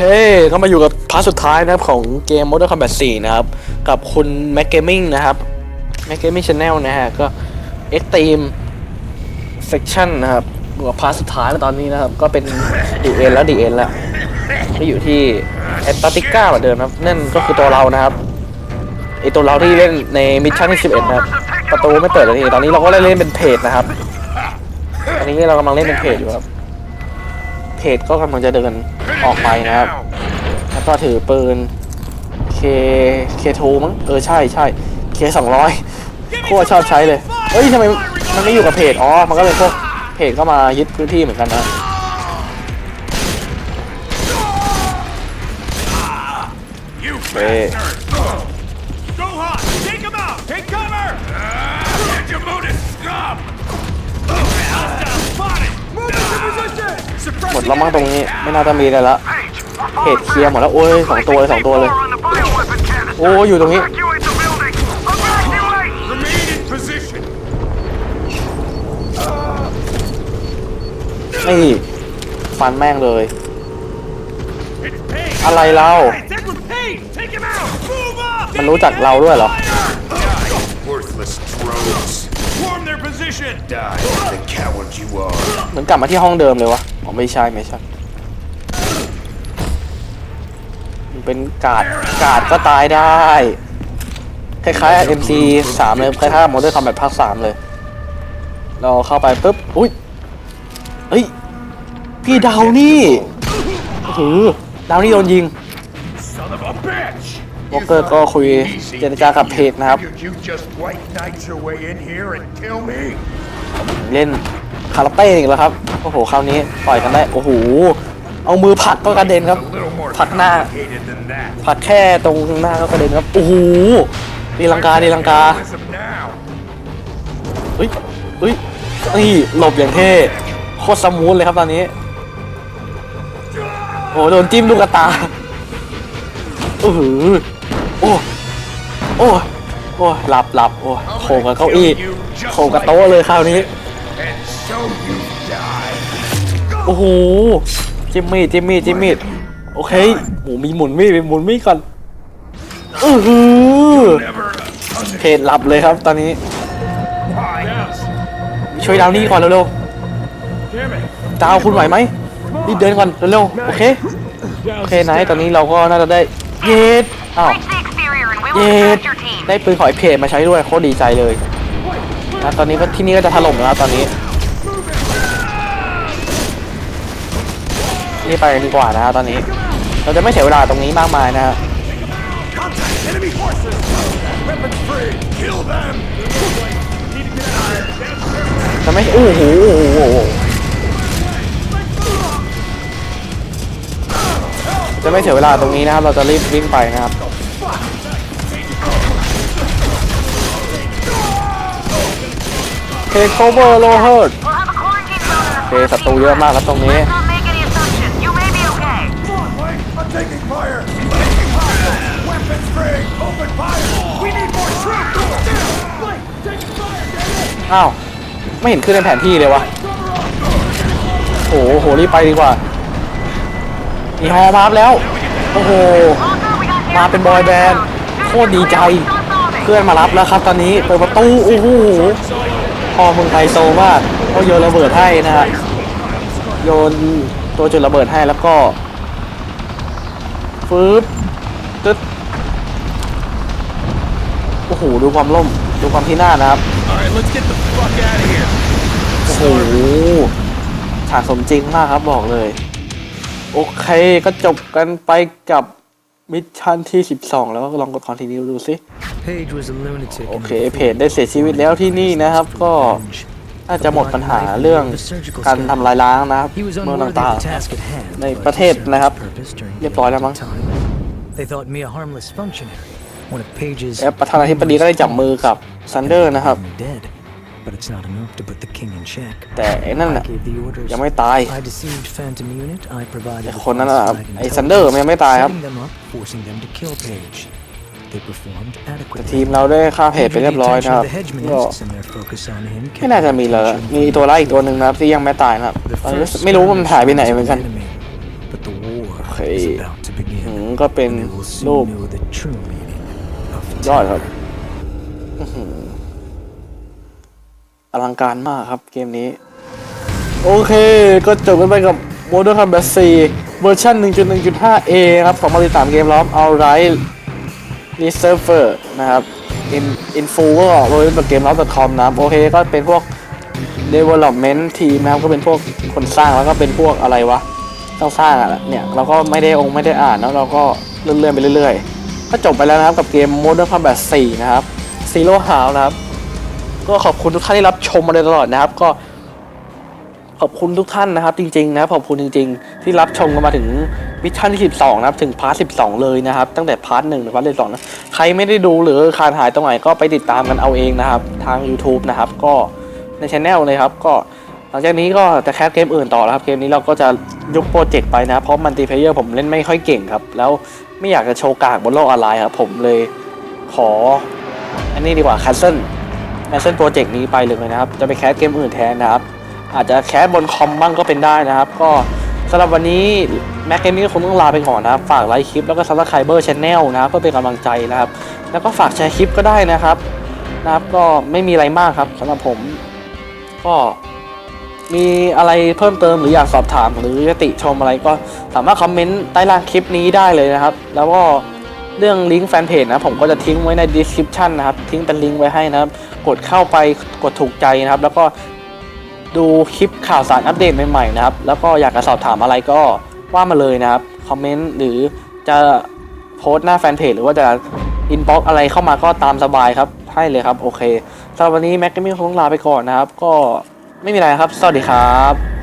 เคก็มาอยู่กับพาร์ทสุดท้ายนะครับของเกม Mortal Kombat 4 นะครับ กับคุณ Mac Gaming นะครับ Mac Gaming Channel นะฮะ ก็ Extreme Section นะครับอยู่กับพาร์ทสุดท้ายแล้วตอนนี้นะครับ ก็เป็นดีเอ็นแล้วดีเอ็นแล้วที่อยู่ที่แอตติก้าเหมือนเดิมนะครับ นั่นก็คือตัวเรานะครับไอตัวเราที่เล่นในมิชชั่นที่11 นะครับ ประตูไม่เปิดเลยทีตอนนี้เราก็เล่นเล่นเป็นเพจนะครับตอนนี้เรากำลังเล่นเป็นเพจอยู่ครับ เพจก็กำลังจะเดินออกไปนะครับ แล้วก็ถือปืน K K2 มั้งเออใช่ใช่ K 200โคตรชอบใช้เลยเฮ้ยทำไมมันไม่อยู่กับเพจอ๋อมันก็เลยพวกเพจก็มายึดพื้นที่เหมือนกันนะ You Hey. bastard! ดแล้วมั้งตรงนี้ ไม่น่าจะมีอะไรละเพจเคลียร์หมดแล้วโอ้ยสองตัวเลยสองตัวเลย โอ้ยอยู่ตรงนี้ นี่ฟันแม่งเลย อะไรเรา มันรู้จักเราด้วยเหรอ position! Die, the coward you are! เหมือนกลับมาที่ห้องเดิมเลยวะอ๋อไม่ใช่ไม่ใช่มันเป็นการ์ดการ์ดก็ตายได้ คล้ายๆ MC 3เลยคล้ายๆ Modern Combat ภาค3เลย เราเข้าไปปุ๊บ อุ้ย เฮ้ย พี่ดาวนี่ โอ้โหดาวนี่โดนยิง Son of a bitch! วอลเกอร์ก็คุยเจรจากับเพจนะครับ Figured you just white knight your way in here and kill me? เล่นคาราเต้อีกแล้วครับ โอ้โห คราวนี้ต่อยกันได้ โอ้โห เอามือผลักก็กระเด็นครับ A little more ผลักหน้า complicated than that. ผลักแค่ตรงหน้าก็กระเด็นครับ โอ้โหดีลังกาดีลังกา Listen now. เฮ้ยเฮ้ยนี่หลบอย่างเท่โคตรสมูทเลยครับตอนนี้ โอ้โหโดนจิ้มลูกกระตาโอ้โห โอ้โอ้โอ้หลับหลับโอ้โขกกับเก้าอี้โขกกับโต๊ะเลยคราวนี้ โอ้โหจิมมี่จิมมี่จิมมี่โอเคโอ้มีหมุนมีดมีหมุนมีดก่อนอือหือเพจหลับเลยครับตอนนี้ ช่วยดาวนี่ก่อนเร็วๆดาวคุณไหวไหมรีบเดินก่อนเร็วๆโอเคโอเคไหนตอนนี้เราก็น่าจะได้เย็ดอ้าว เย็ดได้ปืนหอยเพจมาใช้ด้วยโคตรดีใจเลยนะตอนนี้ก็ที่นี่ก็จะถล่มแล้วตอนนี้ นี่ไปกันดีกว่านะฮะตอนนี้ เราจะไม่เสียเวลาตรงนี้มากมายนะฮะจะไม่อู้หโอ้โหจะไม่เสียเวลาตรงนี้นะครับ เราจะรีบวิ่งไปนะครับ คโอเวอร์โลเฮิร์ด We'll have a quarantine zone in the โอเคศัตรูเยอะมากครับตรงนี้ Let's not make any assumptions. You may be okay. I'm taking fire. Taking fire. Weapons free. Open fire. We need more troops. Blake, taking fire. อ้าวไม่เห็นขึ้นในแผนที่เลยวะโอ้โหโหรีบไปดีกว่ามีฮอมารับแล้ว โอ้โห Walker, we got มาเป็นบอยแบนด์โคตรดีใจ เพื่อนมารับแล้วครับตอนนี้ เปิดประตู โอ้โห พอเมืองไทยโซมากก็โยนระเบิดให้นะฮะโยนตัวจุดระเบิดให้แล้วก็ฟืบตึ๊ดโอ้โหดูความล่มดูความที่หน้านะครับโอ้โหฉากสมจริงมากครับบอกเลย โอเคก็จบกันไปกับ มิชชั่นที่ 12 แล้วก็ลองกดคอนติเนียดูสิ Page was a lunatic. โอเคเพจได้เสียชีวิตแล้วที่นี่นะครับก็น่าจะหมดปัญหาเรื่องการทำลายล้างนะครับ He was เมือง unworthy ต่าง of the task at hand. ใน but ประเทศ he served นะครับ his purpose during เรียบร้อยแล้วมั้ง the time. They thought me a harmless functionary. One of Page's และประธานาธิบดีก็ได้จับมือกับซันเดอร์นะครับ dead. But it's not enough to put the king in check. แต่ไอ้นั่น I น่ะ gave the orders. ยังไม่ตาย I deceived Phantom Unit. I provided แต่ the คนนั้นน่ะ classified ไอ้ซันเดอร์มันยังไม่ตายครับ Setting them up, forcing them to kill Page. They performed แต่ adequately. ทีมเราได้ฆ่าเพจไปเรียบร้อยนะครับ The ก็ hegemonists and their focus on him ไม่น่าจะมีแล้วมีตัวไล่อีกตัวหนึ่งนะครับที่ยังไม่ตายนะครับ The ตอนนี้ first ไม่รู้ว่ามันหายไปไหนเหมือนกัน enemy, but the war โอเคเค is about to อืม begin. ก็เป็น We will รูป soon know the true meaning of ยอดครับ terror. อื้อหือ อลังการมากครับเกมนี้ โอเคก็จบกันไปกับ Modern Combat 4เวอร์ชัน 1.1.5a ครับของมาติสามเกมล้อม Outright Reserver นะครับ In Info ก็โรยแบบเกมล้อม .com นะโอเคก็เป็นพวก Development Team นะครับก็เป็นพวกคนสร้างแล้วก็เป็นพวกอะไรวะต้องสร้างอะเนี่ยเราก็ไม่ได้องค์ไม่ได้อ่านแล้วเราก็เลื่อนๆไปเรื่อยๆก็จบไปแล้วนะครับกับเกม Modern Combat 4 นะครับ Zero Hour นะครับ ก็ขอบคุณทุกท่านที่รับชมมาโดยตลอดนะครับ ก็ ขอบคุณทุกท่านนะครับ จริงๆนะขอบคุณจริง ๆ ที่รับชมกันมาถึงมิชชั่นที่12นะครับ ถึงพาร์ท12 เลยนะครับ ตั้งแต่พาร์ท1ถึงพาร์ท12นะใครไม่ได้ดูหรือขาดหายตรงไหนก็ไปติดตามกันเอาเองนะครับ ทาง YouTube นะครับ ก็ในช anel เลยครับ ก็หลังจากนี้ก็จะแคสเกมอื่นต่อแล้วครับ เกมนี้เราก็จะยุบโปรเจกต์ไปนะ เพราะมันตีเพเยอร์ผมเล่นไม่ค่อยเก่งครับ แล้วไม่อยากจะโชว์กากบนโลกออนไลน์ครับผมเลยขออันนี้ดีกว่าคัลเซ่น cancel cancel โปรเจกต์นี้ไปเลยนะครับ จะไปแคสเกมอื่นแทนนะครับ อาจจะแคสบนคอมบ้างก็เป็นได้นะครับ ก็สำหรับวันนี้แม็กเกมนี้ก็คงต้องลาไปก่อนนะครับ ฝากไลค์คลิปแล้วก็ซับสไครเบอร์ชแนลนะครับเพื่อเป็นกำลังใจนะครับ แล้วก็ฝากแชร์คลิปก็ได้นะครับนะครับ ก็ไม่มีอะไรมากครับสำหรับผม ก็มีอะไรเพิ่มเติมหรืออยากสอบถามหรือติชมอะไรก็สามารถคอมเมนต์ใต้ล่างคลิปนี้ได้เลยนะครับ แล้วก็ เรื่องลิงก์แฟนเพจนะผมก็จะทิ้งไว้ใน description นะครับ ทิ้งเป็นลิงก์ไว้ให้นะครับ กดเข้าไปกดถูกใจนะครับ แล้วก็ดูคลิปข่าวสารอัปเดตใหม่ๆนะครับ แล้วก็อยากจะสอบถามอะไรก็ว่ามาเลยนะครับ คอมเมนต์หรือจะโพสต์หน้าแฟนเพจหรือว่าจะอินบ็อกอะไรเข้ามาก็ตามสบายครับ ให้เลยครับ โอเคสำหรับวันนี้แม็กก็มีคงต้องลาไปก่อนนะครับ ก็ไม่มีอะไรครับ สวัสดีครับ